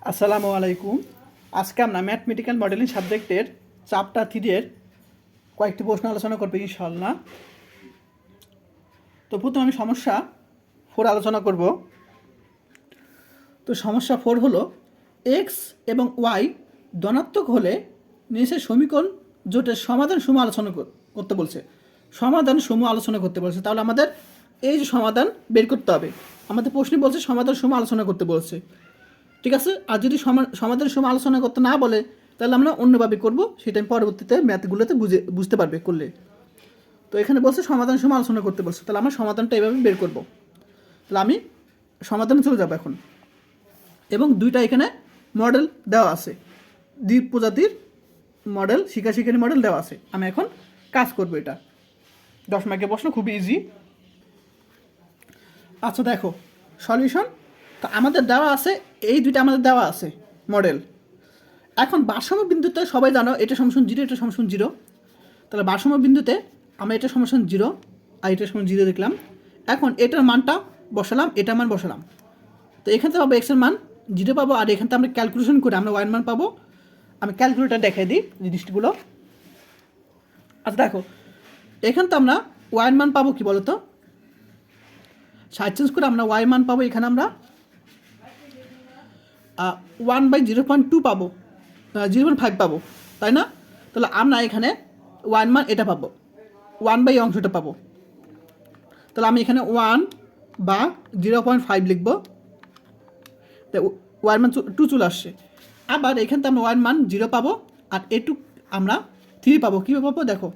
আসসালামু আলাইকুম। আজকে আমরা ম্যাথমেটিক্যাল মডেলিং সাবজেক্টের চাপটা থ্রির কয়েকটি প্রশ্ন আলোচনা করব ইনশাল্লাহ তো প্রথমে আমি সমস্যা ফোর আলোচনা করব। তো সমস্যা ফোর হলো এক্স এবং ওয়াই ধনাত্মক হলে নিচের সমীকরণ জোটের সমাধান সমূহ আলোচনা কর- করতে বলছে। সমাধান সমূহ আলোচনা করতে বলছে। তাহলে আমাদের এই যে সমাধান বের করতে হবে। আমাদের প্রশ্নে বলছে সমাধান সমূহ আলোচনা করতে বলছে। ঠিক আছে? আর যদি সমা- সমাধানের সময় আলোচনা করতে না বলে, তাহলে আমরা অন্যভাবে করব। সেটা আমি পরবর্তীতে ম্যাথগুলোতে বুঝে বুঝতে পারবে করলে। তো এখানে বলছে সমাধানের সময় আলোচনা করতে বলছে। তাহলে আমরা সমাধানটা এভাবে বের করব। তাহলে আমি সমাধানে চলে যাব এখন। এবং দুইটা এখানে মডেল দেওয়া আছে। দ্বীপ প্রজাতির মডেল শিখা শিখারি মডেল দেওয়া আছে। আমি এখন কাজ করব এটা। দশ মার্কের প্রশ্ন, খুবই ইজি আচ্ছা দেখো। সলিউশন তো আমাদের দেওয়া আছে, এই দুইটা আমাদের দেওয়া আছে মডেল এখন ভারসাম্য বিন্দুতে সবাই জানো এটা সমসন জিরো, এটা সমসন জিরো। তাহলে ভারসাম্য বিন্দুতে আমরা এটা সমসন জিরো আর এটা সমসন জিরো দেখলাম। এখন এটার মানটা বসালাম, এটার মান বসালাম। তো এখান থেকে পাবো এক্সের মান, জিরো পাবো, আর এখান থেকে আমরা ক্যালকুলেশন করে আমরা ওয়াইন মান পাবো। আমি ক্যালকুলেটার দেখাই দিই জিনিসগুলো। আচ্ছা দেখো, এখান তো আমরা ওয়াইন মান পাবো কি বলো তো সাইড চেঞ্জ করে আমরা ওয়াই মান পাবো এখানে আমরা। One by zero point two পাবো। জিরো পয়েন্ট ফাইভ পাবো। তাই না? তাহলে আমরা এখানে ওয়ান মান এটা পাবো। ওয়ান বাই অংশটা পাবো। তাহলে আমি এখানে ওয়ান বা জিরো পয়েন্ট ফাইভ লিখব। ওয়ান মান টু চলে আসছে। আবার এখান থেকে আমরা ওয়ান মান জিরো পাবো আর এটু আমরা থ্রি পাবো। কীভাবে পাবো? দেখো।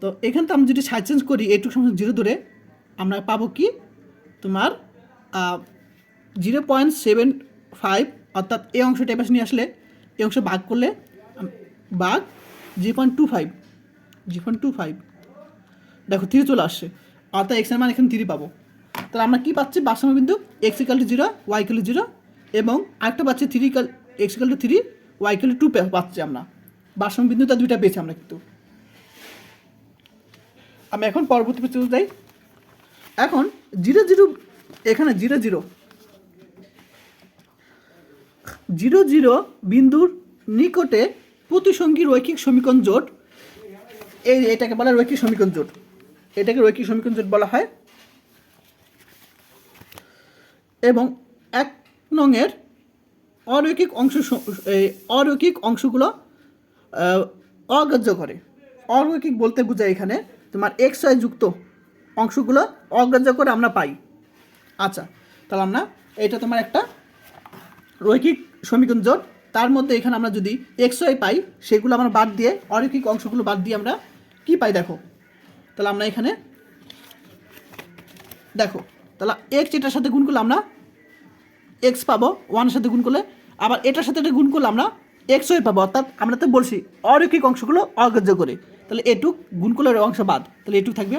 তো এখান থেকে আমরা যদি সাইড চেঞ্জ করি, এটুক সময় জিরো ধরে আমরা পাবো কি? তোমার জিরো পয়েন্ট সেভেন ফাইভ অর্থাৎ এই অংশটা এবার নিয়ে আসলে এই অংশ ভাগ করলে, ভাগ zero point two five, zero point two five. দেখো থ্রি চলে আসছে। অর্থাৎ এক্সের মান এখানে থ্রি পাবো। তাহলে আমরা কী পাচ্ছি? ভারসাম্য বিন্দু x equal to zero y equal zero এবং আরেকটা পাচ্ছি three equal x equal to three y equal to পাচ্ছি আমরা। ভারসাম্য বিন্দুটা দুইটা পেয়েছি আমরা কিন্তু। আমি এখন পরবর্তী পেজে যাই এখন জিরো জিরো এখানে জিরো জিরো জিরো জিরো বিন্দুর নিকটে প্রতিসঙ্গী রৈখিক সমীকরণ জোট। এই এটাকে বলা রৈখিক সমীকরণ জোট। এটাকে রৈখিক সমীকরণ জোট বলা হয়। এবং এক নংয়ের অরৈখিক অংশ অরৈখিক অংশগুলো অগ্রাহ্য করে। অরৈখিক বলতে বোঝায় এখানে তোমার এক্স ওয়াই যুক্ত অংশগুলো অগ্রাহ্য করে আমরা পাই। আচ্ছা তাহলে আমরা, এটা তোমার একটা রৈখিক সমীকরণ জোট, তার মধ্যে এখানে আমরা যদি এক্স ওয়াই পাই, সেগুলো আমরা বাদ দিয়ে অরৈখিক অংশগুলো বাদ দিয়ে আমরা কি পাই দেখো? তাহলে আমরা এখানে দেখো, তাহলে এক্স এটার সাথে গুণ করলে আমরা এক্স পাবো ওয়ানের সাথে গুণ করলে, আবার এটার সাথে এটা গুণ করলে আমরা এক্স ওয়াই পাবো, অর্থাৎ আমরা তো বলছি অরৈখিক অংশগুলো অগ্রাহ্য করে। তাহলে এটুক গুণ করলে অংশ বাদ, তাহলে এটুক থাকবে।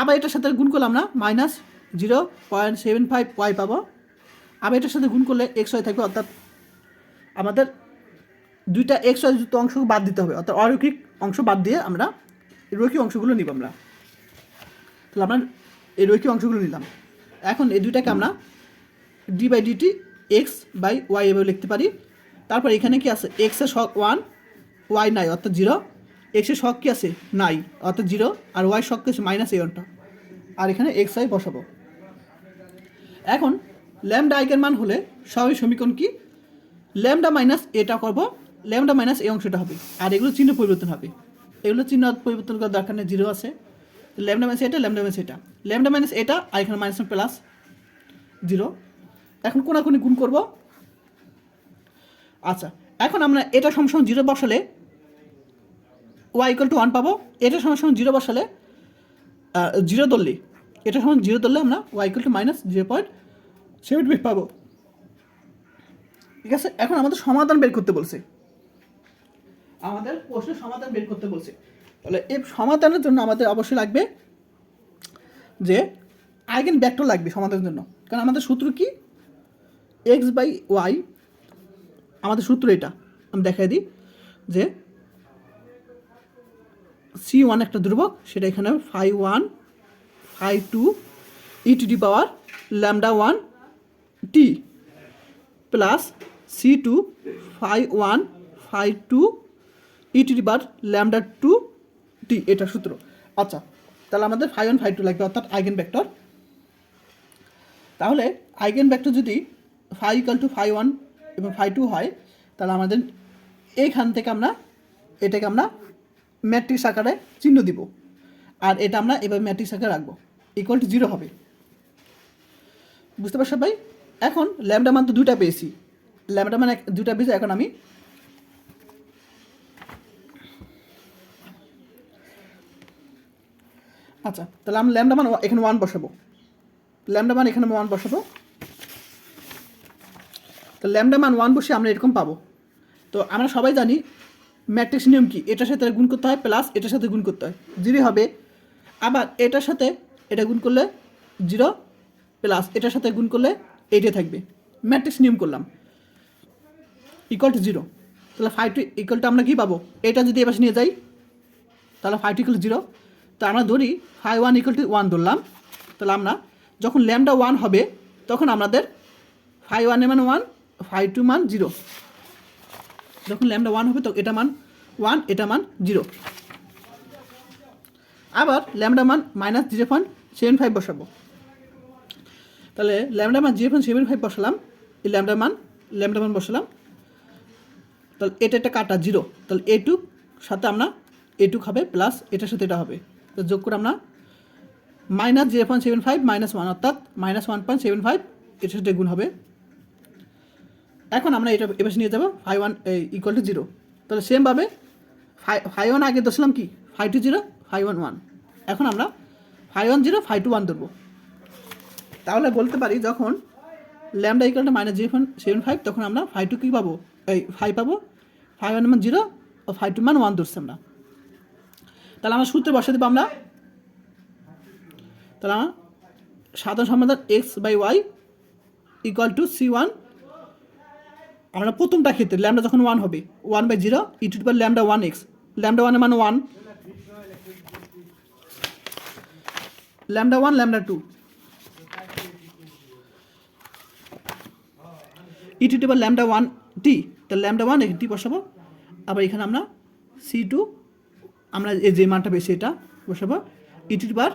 আবার এটার সাথে গুণ করলে আমরা minus zero point seven five y পাবো। আবার এটার সাথে গুণ করলে এক্স ওয়াই থাকবে, অর্থাৎ আমাদের দুইটা এক্স ওয়াই যুক্ত অংশ বাদ দিতে হবে, অর্থাৎ অরৈখিক অংশ বাদ দিয়ে আমরা রৈখিক অংশগুলো নিব আমরা। তাহলে আমরা এই রৈখিক অংশগুলো নিলাম। এখন এই দুইটাকে আমরা d by dt x by y এভাবে লিখতে পারি। তারপর এখানে কি আছে? এক্সের শক ওয়ান ওয়াই নাই, অর্থাৎ জিরো এক্সের শক কি আছে? নাই, অর্থাৎ জিরো আর ওয়াই শক কি আছে? মাইনাস এই ওয়ানটা আর এখানে এক্স ওয়াই বসাবো। এখন ল্যামডা আইকের মান হলে স্বাভাবিক সমীকরণ কি? ল্যামডা মাইনাস এটা করব, ল্যামডা মাইনাস এই অংশটা হবে, আর এগুলো চিহ্ন পরিবর্তন হবে। এগুলো চিহ্ন পরিবর্তন করার দরকার নেই, জিরো আছে। ল্যামডা মাইনাস এটা, ল্যামডা মাইনাস এটা। ল্যামডা মাইনাস এটা, আর এখানে মাইনাস প্লাস জিরো। এখন কোনাকুনি গুণ করব। আচ্ছা এখন আমরা এটা সমান জিরো বসালে ওয়াই ইকুয়াল টু ওয়ান পাবো। এটা সমান জিরো বসালে জিরো ধরলে, এটা সমান জিরো ধরলে আমরা y equal to minus zero point seven five পাবো। ঠিক আছে, এখন আমাদের সমাধান বের করতে বলছে। আমাদের প্রশ্নের সমাধান বের করতে বলছে। তাহলে এই সমাধানের জন্য আমাদের অবশ্যই লাগবে যে আইগেন ভেক্টর লাগবে সমাধানের জন্য। কারণ আমাদের সূত্র কি? এক্স বাই ওয়াই আমাদের সূত্র এটা। আমি দেখাই দিই যে সি ওয়ান একটা ধ্রুবক, সেটা এখানে five one five two e to the power lambda one t plus c two phi one phi two e to bar lambda two t এটা সূত্র। আচ্ছা তাহলে আমাদের ফাই ওয়ান ফাই টু লাগবে, অর্থাৎ আইগেন ভেক্টর তাহলে আইগেন ভেক্টর যদি phi equal two phi one এবং ফাই টু হয়, তাহলে আমাদের এইখান থেকে আমরা, এটাকে আমরা ম্যাট্রিক্স আকারে চিহ্ন দিব। আর এটা আমরা এবার ম্যাট্রিক্স আকারে রাখব। ইকুয়াল টু জিরো হবে। বুঝতে পারছ ভাই? এখন ল্যামডা মান তো দুটা পেয়েছি। ল্যামডা মান দুটা পেয়েছি, এখন আমি আচ্ছা তাহলে আমি ল্যামডা মান এখানে ওয়ান বসাবো। ল্যামডা মান এখানে ওয়ান বসাবো। তো ল্যামডা মান ওয়ান বসে আমরা এরকম পাবো। তো আমরা সবাই জানি ম্যাট্রিক্স নিয়ম কি? এটার সাথে গুণ করতে হয় প্লাস এটার সাথে গুণ করতে হয়। জিরো হবে। আবার এটার সাথে এটা গুণ করলে জিরো প্লাস এটার সাথে গুণ করলে এইটাই থাকবে। ম্যাট্রিক্স নিয়ম করলাম। ইকুয়াল টু জিরো তাহলে ফাইভ টু ইকুয়াল টু আমরা কী পাবো? এটা যদি এবার নিয়ে যাই, তাহলে ফাইভ টু ইকুয়াল জিরো তো আমরা ধরি five one equal to one ধরলাম। তাহলে আমরা যখন ল্যামডা ওয়ান হবে, তখন আমাদের ফাইভ ওয়ানের মান ওয়ান ফাইভ টু মান জিরো যখন ল্যামডা ওয়ান হবে, তো এটা মান ওয়ান এটা মান জিরো আবার ল্যামডা মান minus zero point seven five বসাবো। তাহলে ল্যামডা মান জিরো পয়েন্ট সেভেন ফাইভ বসালাম, এই ল্যামডা মান ল্যামডা মান বসালাম। তাহলে এটা একটা কাটা জিরো। তাহলে এ এটুক সাথে আমরা এটুক হবে প্লাস এটার সাথে এটা হবে। তো যোগ করে আমরা minus zero point seven five minus one অর্থাৎ minus one point seven five এটার সাথে গুণ হবে। এখন আমরা এটা এবার নিয়ে যাব five one equal to zero তাহলে সেমভাবে ফাইভ ফাইভ ওয়ান আগে দশলাম কি? Five two zero five one one এখন আমরা five one zero five two one ধরবো। তাহলে বলতে পারি যখন lambda equal to minus zero seven five তখন আমরা ফাইভ টু কী পাবো? এই ফাইভ পাবো। ফাইভ ওয়ান মান জিরো ও ফাইভ টু মান ওয়ান ধরছি আমরা। তাহলে আমরা সূত্রে বসে দেবো আমরা। তাহলে আমার সাধারণ সমাধান x by y equal to c one আমরা প্রথমটা ক্ষেত্রে ল্যামডা যখন ওয়ান হবে one by zero e to power lambda one x lambda ওয়ানের মানে one lambda one lambda two e to power lambda one t তাহলে ল্যামডা ওয়ান এখানে টি বসাবো। আবার এখানে আমরা সি টু আমরা যে মানটা পেয়েছি এটা বসাবো। E to power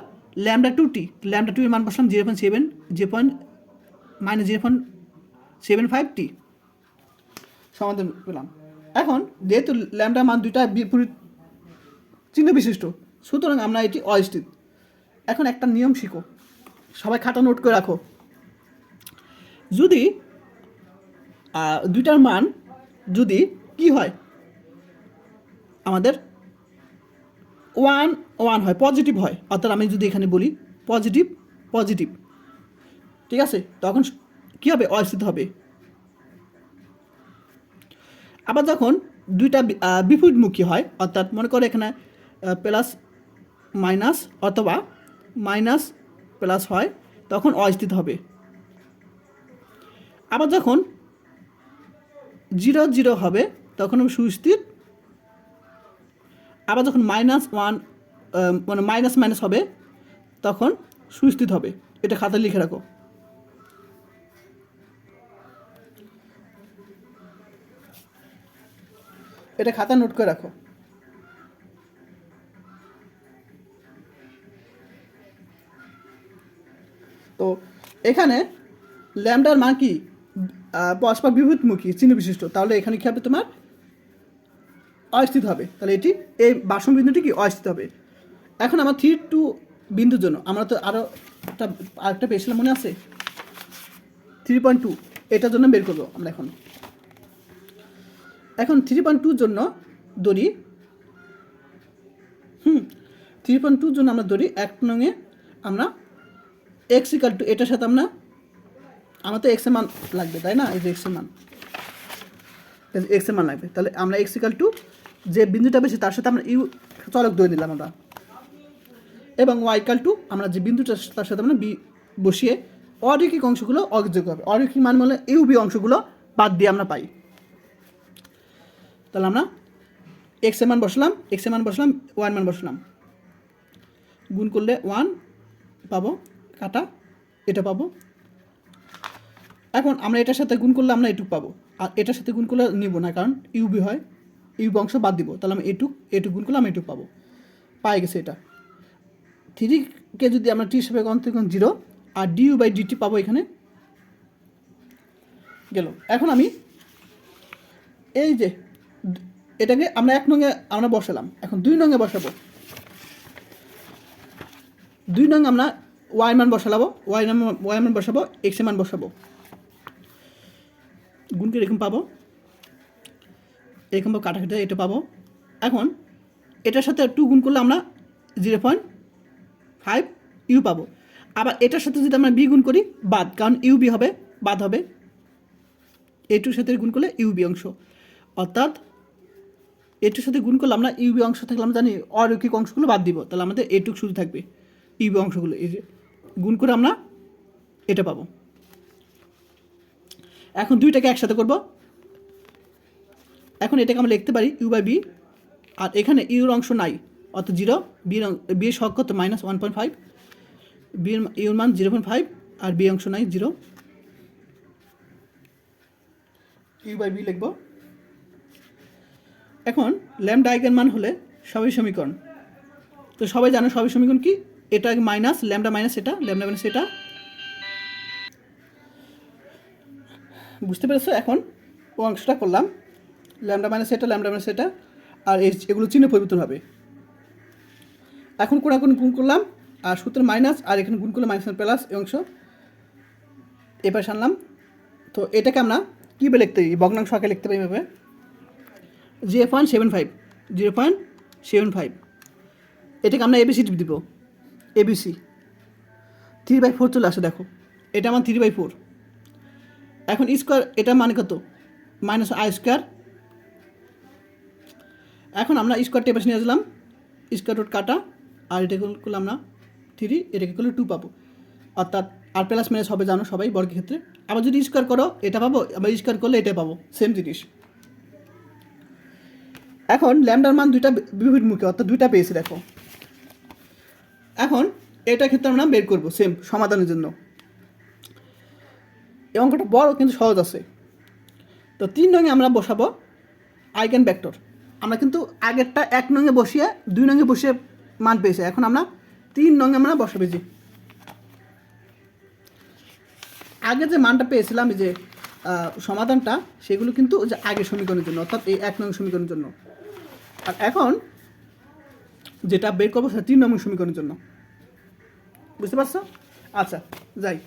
lambda two t lambda two এর মান বসলাম zero point seven zero point minus zero point seven five টি সমাধান পেলাম। এখন যেহেতু ল্যামডা মান দুইটা বিপরীত চিহ্ন বিশিষ্ট, সুতরাং আমরা এটি অস্থিত এখন একটা নিয়ম শিখো। সবাই খাতা নোট করে রাখো। যদি দুইটার মান যদি কি হয়? আমাদের ওয়ান ওয়ান হয় পজিটিভ হয়। অর্থাৎ আমি যদি এখানে বলি পজিটিভ পজিটিভ ঠিক আছে? তখন কী হবে? অস্থিত হবে। আবার যখন দুইটা বিপরীতমুখী হয়, অর্থাৎ মনে করো এখানে প্লাস মাইনাস অথবা মাইনাস প্লাস হয়, তখন অস্থিত হবে। আবার যখন জিরো জিরো হবে, তখন হবে সুস্থির। আবার যখন মাইনাস ওয়ান মানে মাইনাস মাইনাস হবে, তখন সুস্থিত হবে। এটা খাতায় লিখে রাখো। এটা খাতা নোট করে রাখো। তো এখানে ল্যামডার মান কি? পরস্পর বিভূতমুখী চিহ্ন বিশিষ্ট তাহলে এখানে কি হবে তোমার? অস্থিত হবে। তাহলে এটি, এই বাসন বিন্দুটি কি অস্থিত হবে? এখন আমার থ্রি টু বিন্দুর জন্য, আমরা তো আরও একটা, আরেকটা পেয়েছিলাম মনে আছে? থ্রি পয়েন্ট টু, এটার জন্য বের করব আমরা এখন। এখন থ্রি পয়েন্ট টুর জন্য দড়ি হুম, থ্রি পয়েন্ট টুর জন্য আমরা দড়ি এক নঙে আমরা এক্স ইকাল টু এটার সাথে আমরা আমার তো এক্স এক্সের মান লাগবে, তাই না? এই যে এক্স এক্সের মান। এক্স এক্সের মান লাগবে। তাহলে আমরা এক্স ইকাল টু যে বিন্দুটা বেশি, তার সাথে আমরা ইউ চলক দই নিলাম আমরা। এবং ওয়াই ইকাল টু আমরা যে বিন্দুটা, তার সাথে আমরা বি বসিয়ে অরৈখিক অংশগুলো অযোগ্য হবে। অরৈখিক মান বলে ইউবি অংশগুলো বাদ দিয়ে আমরা পাই। তাহলে আমরা এক্সের মান বসলাম এক্সের মান বসলাম ওয়ান মান বসলাম। গুণ করলে ওয়ান পাবো, কাটা, এটা পাবো। এখন আমরা এটার সাথে গুণ করলে আমরা এটুক পাবো। আর এটার সাথে গুণ করলে নিব না, কারণ ইউবি হয়। ইউবি অংশ বাদ দিব, তাহলে আমি এটুক এটুক গুণ করলে আমি এটুক পাবো। পাই গেছে এটা। থ্রিকে যদি আমরা টি হিসেবে গণ তখন জিরো আর ডিউ বাই ডিটি পাবো এখানে, গেল। এখন আমি এই যে এটাকে আমরা এক নঙে আমরা বসালাম। এখন দুই নঙে বসাবো। দুই নং আমরা ওয়াই মান বসালাবো ওয়াই ওয়াই মান বসাবো এক্স মান বসাবো। গুণকে এরকম পাবো। এরকম কাটা কেটে এটা পাবো। এখন এটার সাথে টু গুণ করলে আমরা জিরো পয়েন্ট ফাইভ ইউ পাবো। আবার এটার সাথে যদি আমরা বি গুণ করি, বাদ, কারণ ইউ বি হবে, বাদ হবে। এটুর সাথে গুণ করলে ইউ বি অংশ। অর্থাৎ এটুর সাথে গুণ করলে আমরা ইউ বি অংশ থাকলে আমরা জানি অরৈখিক অংশগুলো বাদ দিব। তাহলে আমাদের এটুক শুধু থাকবে ইউ বি অংশগুলো। এই যে, গুণ করে আমরা এটা পাবো। এখন দুইটাকে একসাথে করব। এখন এটাকে আমরা লিখতে পারি ইউ বাই বি আর এখানে ইউর অংশ নাই, অর্থাৎ জিরো বির বিয়ের শখ কত? মাইনাস ওয়ান পয়েন্ট ফাইভ বিয়ের ইউর মান জিরো পয়েন্ট ফাইভ আর বি অংশ নাই জিরো ইউ বাই বি লিখব। এখন ল্যাম্প ডাইগের মান হলে সবই সমীকরণ। তো সবাই জানো সবই সমীকরণ কি? এটা মাইনাস ল্যামডা মাইনাস এটা ল্যামডা মাইনাস এটা। বুঝতে পেরেছ? এখন ও অংশটা করলাম। ল্যামডা মাইনাস এটা, ল্যামডা মাইনাস এটা, আর এই এগুলো চিহ্ন পরিবর্তন হবে। এখন কোনাকুনি গুণ করলাম, আর সূত্রের মাইনাস, আর এখানে গুণ করলে মাইনাস প্লাস, এই অংশ। এবার আনলাম। তো এটাকে আমরা কীভাবে লিখতে পারি? ভগ্নাংশ আঁকে লিখতে পারি এভাবে। Zero point seven five, zero point seven five. এটাকে আমরা এবিসি দিব। এবিসি। থ্রি বাই ফোর চলে আসে, দেখো। এটা আমার থ্রি বাই ফোর। এখন স্কোয়ার, এটা মানে কত? Minus i square. এখন আমরা স্কোয়ার টেপাস নিয়ে আসলাম। স্কোয়ার রুট কাটা, আর এটা করলে আমরা থ্রি, এটাকে করলে টু পাবো। অর্থাৎ আর প্লাস মাইনাস হবে জানো সবাই বর্গের ক্ষেত্রে। আবার যদি স্কোয়ার করো, এটা পাবো, আবার স্কোয়ার করলে এটা পাবো সেম জিনিস। এখন ল্যামডার মান দুইটা বিপরীত মুখে অর্থাৎ দুইটা পেয়েছে, দেখো। এখন এটা ক্ষেত্রে আমরা বের করব সেম সমাধানের জন্য। এই অঙ্কটা বড় কিন্তু সহজ আছে। তো তিন নঙে আমরা বসাবো আইগেন ভেক্টর আমরা কিন্তু আগেরটা এক নঙে বসিয়ে, দুই নঙে বসিয়ে মান পেয়েছি। এখন আমরা তিন নঙে আমরা বসাবে যে। আগে যে মানটা পেয়েছিলাম যে সমাধানটা, সেগুলো কিন্তু যে আগের সমীকরণের জন্য, অর্থাৎ এই এক নং সমীকরণের জন্য। আর এখন যেটা বের করব সেটা তিন নম্বর সমীকরণের জন্য। বুঝতে পারছ? আচ্ছা যাই।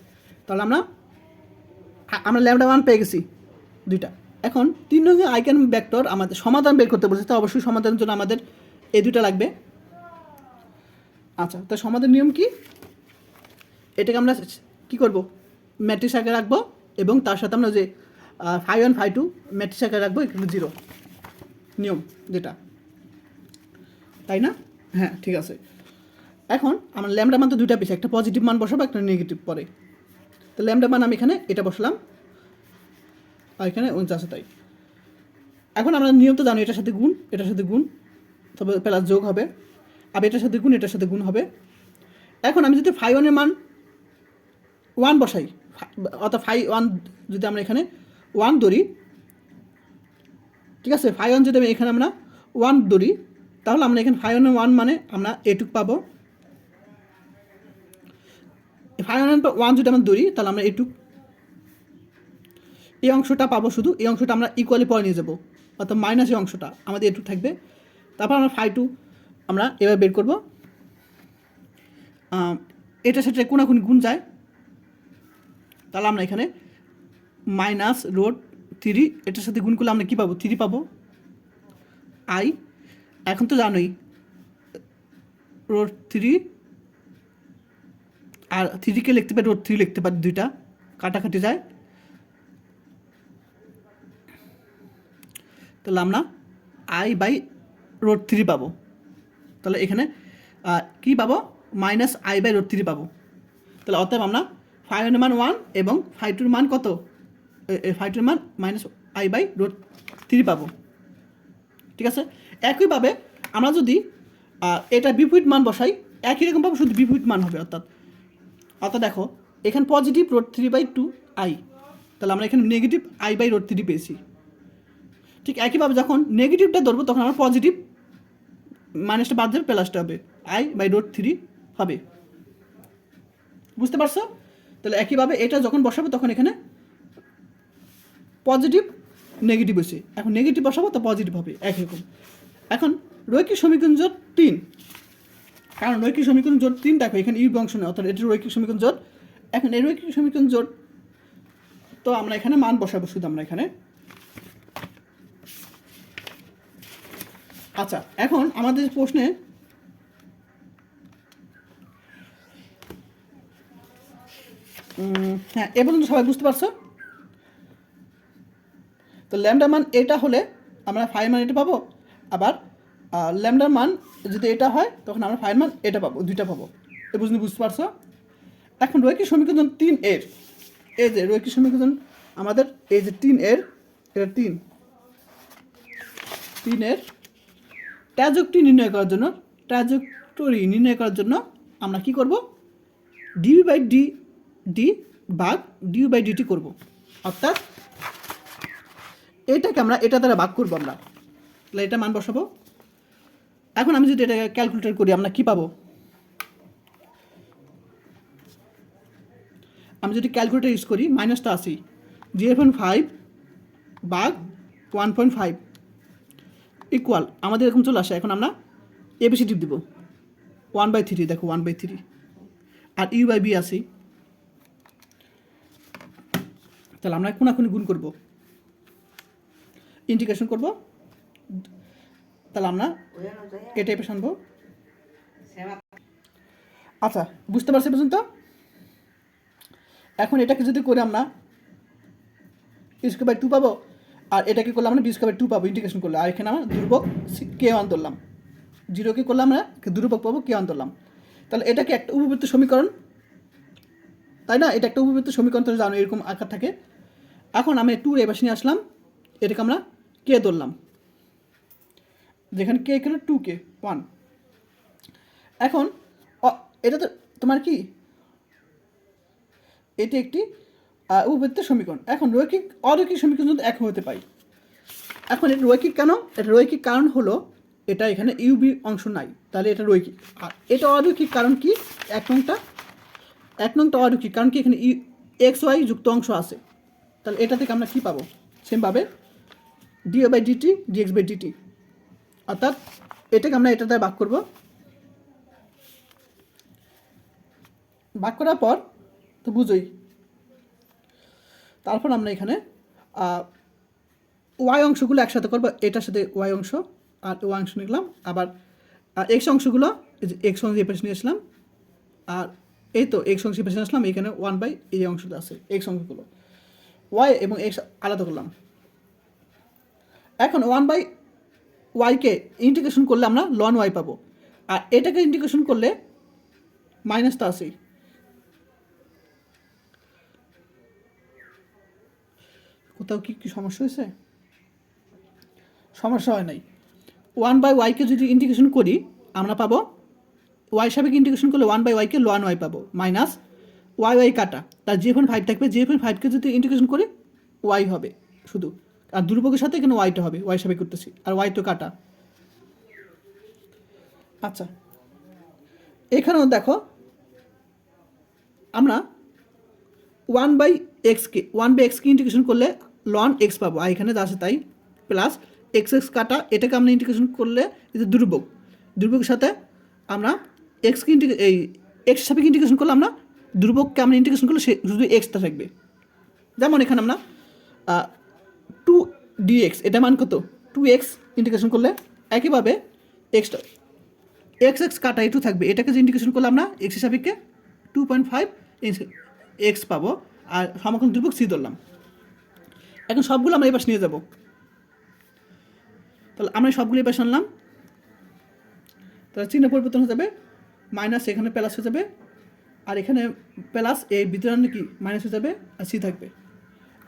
তাহলে আমরা আমরা ল্যামডা ওয়ান পেয়ে গেছি, দুইটা। এখন তিন নম্বর আইকেন ভেক্টর আমাদের সমাধান বের করতে বলছে, তো অবশ্যই সমাধানের জন্য আমাদের এই দুইটা লাগবে। আচ্ছা তো সমাধান নিয়ম কি? এটাকে আমরা কি করব? ম্যাট্রিক্স আগে রাখব এবং তার সাথে আমরা যে five one five two matrix আগে রাখব, এখানে জিরো। নিয়ম যেটা। তাই না? হ্যাঁ ঠিক আছে। এখন আমার ল্যামডা মান তো দুইটা পেয়েছি, একটা পজিটিভ মান বসাবো, একটা নেগেটিভ পরে। তো ল্যামডা মান আমি এখানে এটা বসলাম, আর এখানে উনচাশ তাই। এখন আমরা নিয়ম তো জানি, এটার সাথে গুণ, এটার সাথে গুণ, তবে প্লাস যোগ হবে। আবার এটার সাথে গুণ, এটার সাথে গুণ হবে। এখন আমি যদি ফাইভ ওয়ানের মান ওয়ান বসাই, অর্থাৎ ফাইভ ওয়ান যদি আমরা এখানে ওয়ান ধরি, ঠিক আছে ফাইভ ওয়ান যদি আমি এখানে আমরা ওয়ান ধরি, তাহলে আমরা এখানে ফাইভ ওয়ান ওয়ান মানে আমরা এটুক পাবো। ফাইভ ওয়ান ওয়ান যদি আমরা ধরি তাহলে আমরা এটুক এই অংশটা পাবো শুধু, এই অংশটা আমরা ইকুয়ালি পরে নিয়ে যাব। অর্থাৎ মাইনাস এই অংশটা, আমাদের এটুক থাকবে। তারপর আমরা ফাইভ টু আমরা এবার বের করব। এটা সেটা কোনাকুনি গুণ যায়। তাহলে আমরা এখানে মাইনাস রোড থ্রি এটার সাথে গুণ করলে আমরা কী পাবো? থ্রি পাবো। আই এখন তো জানোই রোড থ্রি আর থ্রিকে লিখতে পারি রোড থ্রি লিখতে পারি দুইটা। কাটাকাটি যায়। তাহলে আমরা আই বাই রোড থ্রি পাবো। তাহলে এখানে কি পাবো? Minus i by root three পাবো। তাহলে অতএব আমরা ফাইভ মান ওয়ান এবং ফাইভ টুর মান কত? ফাইভ টুর মান minus i by root three পাবো। ঠিক আছে? একইভাবে আমরা যদি এটা বিপরীত মান বসাই, একই রকম পাবো শুধু বিপরীত মান হবে অর্থাৎ অর্থাৎ দেখো, এখানে positive root three by two i তাহলে আমরা এখানে negative i by root three পেয়েছি। ঠিক একইভাবে যখন নেগেটিভটা ধরবো, তখন আমরা পজিটিভ মাইনাসটা বাদ যাবে প্লাসটা হবে। আই বাই রোড থ্রি হবে। বুঝতে পারছ? তাহলে একইভাবে এটা যখন বসাবো, তখন এখানে পজিটিভ নেগেটিভ হয়েছে। এখন নেগেটিভ বসাবো, তো পজিটিভ হবে, একই রকম। এখন রৈখিক সমীকরণ তিন। কারণ রৈখিক সমীকরণ জোট তিন দেখো, এখানে ইউ অংশ নেই, অর্থাৎ এটি রৈখিক সমীকরণ জোট। এখন এই রৈখিক সমীকরণ জোট, তো আমরা এখানে মান বসাবো শুধু আমরা এখানে। আচ্ছা এখন আমাদের প্রশ্নে হ্যাঁ এ পর্যন্ত সবাই বুঝতে পারছ? তো ল্যামডা মান এটা হলে আমরা ফাইভ মান এটা পাবো, আবার ল্যামডার মান, যদি এটা হয়, তখন আমরা ফাইভ মান এটা পাবো, দুইটা পাবো। এ বুঝতে বুঝতে পারছ? এখন রৈখিক সমীকরণ তিন এর। এই যে রৈখিক সমীকরণ আমাদের, এই যে তিন এর, এটা তিন। তিনের ট্যাজকটি নির্ণয় করার জন্য ট্যাজকটরি নির্ণয় করার জন্য আমরা কি করব? ডিউ বাই ডি ডি ভাগ ডিউ বাই ডিটি করব। অর্থাৎ এটাকে আমরা, এটা দ্বারা ভাগ করব আমরা। তাহলে এটা মান বসাবো। এখন আমি যদি এটা ক্যালকুলেটর করি, আমরা কি পাবো? আমি যদি ক্যালকুলেটর ইউজ করি মাইনাসটা আসি জিরো পয়েন্ট ফাইভ বাঘ ওয়ান পয়েন্ট ফাইভ ইকুয়াল আমাদের এরকম চলে আসে, এখন আমরা এবিসি টিপ দিব। ওয়ান বাই থ্রি দেখো ওয়ান বাই থ্রি আর ইউ বাই বি আসি তাহলে আমরা কোনাকুনি গুণ করব? ইন্টিগ্রেশন করব? তাহলে আমরা এ টাইপে আনব আচ্ছা বুঝতে পারছি পর্যন্ত? এখন এটাকে যদি করে আমরা বাই টু পাবো, আর এটাকে করলে আমরা বি বাই টু পাবো ইন্টিগ্রেশন করলে। আর এখানে আমরা দুর্ভোগ কে ওয়ান ধরলাম। জিরোকে করলে আমরা দুর্ভোগ পাবো কে ওয়ান ধরলাম। তাহলে এটাকে একটা উপবৃত্ত সমীকরণ, তাই না? এটা একটা উপবৃত্ত সমীকরণ তো জানো এরকম আকার থাকে। এখন আমি টু এ নিয়ে আসলাম, এটাকে আমরা কে ধরলাম। যেখানে কে এখানে টু কে ওয়ান এখন এটা তো তোমার কি? এটি একটি উপবৃত্ত সমীকরণ। এখন রৈখিক, অরৈখিক সমীকরণ যদি এক হতে পাই, এখন এটা রৈখিক কেন? এটা রৈখিক কারণ হলো, এটা এখানে ইউবি অংশ নাই, তাহলে এটা রৈখিক। আর এটা অরৈখিক কারণ কি? এক নংটা এক নংটা অরৈখিক, কারণ কি এখানে ইউ এক্স ওয়াই যুক্ত অংশ আছে। তাহলে এটা থেকে আমরা কী পাবো? সেমভাবে du by dt dx by dt অর্থাৎ এটাকে আমরা এটা দ্বারা ভাগ করব। ভাগ করার পর, তো বুঝোই। তারপর আমরা এখানে ওয়াই অংশগুলো একসাথে করব, এটার সাথে ওয়াই অংশ আর ওয়াই অংশ নিলাম। আবার এক্স অংশগুলো এক্স অংশ এই পাশে নিয়ে আসলাম, আর এই তো এক্স অংশ নিয়ে আসলাম, এখানে ওয়ান বাই এই অংশটা আছে এক্স অংশগুলো। ওয়াই এবং এক্স আলাদা করলাম। এখন ওয়ান বাই ওয়াইকে ইন্টিগ্রেশন করলে আমরা লন ওয়াই পাবো। আর এটাকে ইন্টিগ্রেশন করলে মাইনাস তো আসেই কোথাও কি কি সমস্যা হয়েছে? সমস্যা হয় নাই। ওয়ান বাই ওয়াইকে যদি ইন্টিগ্রেশন করি, আমরা পাবো ওয়াই সাপেক্ষে ইন্টিগ্রেশন করলে ওয়ান বাই ওয়াইকে লন ওয়াই পাবো মাইনাস ওয়াই ওয়াই কাটা। তার যে ফাইভ থাকবে যে ফাইভকে যদি ইন্টিগ্রেশন করি ওয়াই হবে শুধু। আর দুর্ভোগের সাথে এখানে ওয়াইটা হবে? ওয়াই সাপেক্ষে করতেছি। আর ওয়াই তো কাটা। আচ্ছা। এখানেও দেখো, আমরা ওয়ান বাই এক্সকে ওয়ান বাই এক্সকে ইন্টিগ্রেশন করলে লন এক্স পাবো। আর এখানে আছে তাই প্লাস এক্স এক্স কাটা, এটাকে আমরা ইন্টিগ্রেশন করলে এটা দুর্ভোগ। দুর্ভোগের সাথে আমরা এক্সকে ইন্টিগ্রে এই এক্স সাপেক্ষে ইন্টিগ্রেশন করলে আমরা দুর্ভোগকে আমরা ইন্টিগ্রেশন করলে সে শুধু এক্সটা থাকবে। যেমন এখানে আমরা ডিএক্স এটা মান কত? টু এক্স ইন্টিগ্রেশন করলে একইভাবে এক্সটা এক্স এক্স কাটা টু থাকবে। এটাকে যে ইন্টিগ্রেশন করলে আমরা এক্স সাপেক্ষে টু পয়েন্ট ফাইভ এক্স পাবো। আর সমাকলন দুর্ভোগ সি ধরলাম। এখন সবগুলো আমরা এই পাশে নিয়ে যাব। তাহলে আমরা সবগুলো এই পাশে আনলাম। তাহলে চিহ্ন পরিবর্তন হয়ে যাবে। মাইনাস এখানে প্লাস হয়ে যাবে। আর এখানে প্লাস এই আনলে কি? মাইনাস হয়ে যাবে আর সি থাকবে।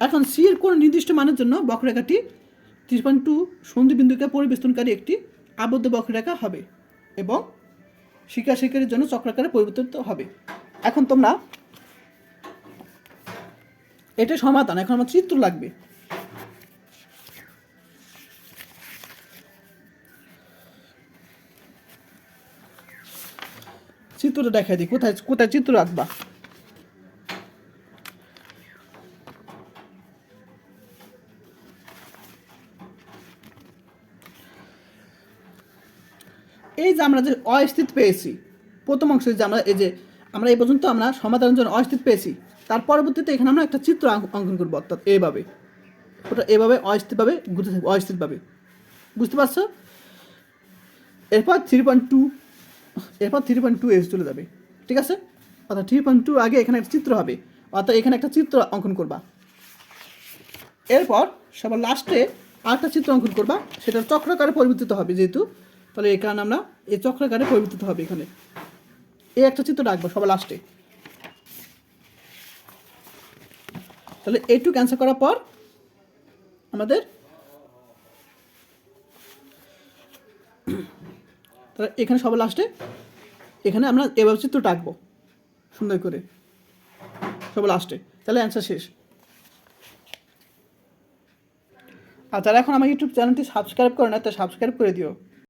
এখন সি এর কোনো নির্দিষ্ট মানের জন্য বক্ররেখাটি ত্রিশ পয়েন্ট টু সন্ধি বিন্দুকে পরিবেষ্টনকারী একটি আবদ্ধ বক্ররেখা হবে এবং শিকার শিকারের জন্য চক্রাকারে পরিবর্তিত হবে। এখন তোমরা এটা সমাধান, এখন আমার চিত্র লাগবে। চিত্রটা দেখাই দিই, কোথায় কোথায় চিত্র রাখবা? আমরা যে অস্থিত পেয়েছি, প্রথম অংশে যে আমরা, এই যে আমরা এই পর্যন্ত আমরা সমাধানের জন্য অস্থিত পেয়েছি, তার পরবর্তীতে এখানে আমরা একটা চিত্র অঙ্কন করব, অর্থাৎ এইভাবে ওটা এভাবে অস্থিরভাবে ঘুরতে থাকবে অস্থিরভাবে বুঝতে পারছ? এরপর থ্রি পয়েন্ট টু এরপর থ্রি পয়েন্ট টু এস চলে যাবে, ঠিক আছে? অর্থাৎ থ্রি পয়েন্ট টু আগে এখানে একটা চিত্র হবে, অর্থাৎ এখানে একটা চিত্র অঙ্কন করবা। এরপর সবার লাস্টে আরেকটা চিত্র অঙ্কন করবা সেটা চক্রাকারে পরিবর্তিত হবে যেহেতু। তাহলে এই কারণে আমরা এই চক্রাকারে পরিবর্তিত হবে এখানে। এই একটা চিত্র রাখব সবার লাস্টে তাহলে এইটু ক্যান্সেল করার পর আমাদের তাহলে এখানে সবার লাস্টে এখানে আমরা এভাবে চিত্র আঁকবো সুন্দর করে। সবার লাস্টে তাহলে অ্যান্সার শেষ। আর যারা এখন আমার ইউটিউব চ্যানেলটি সাবস্ক্রাইব করে না তা সাবস্ক্রাইব করে দিও।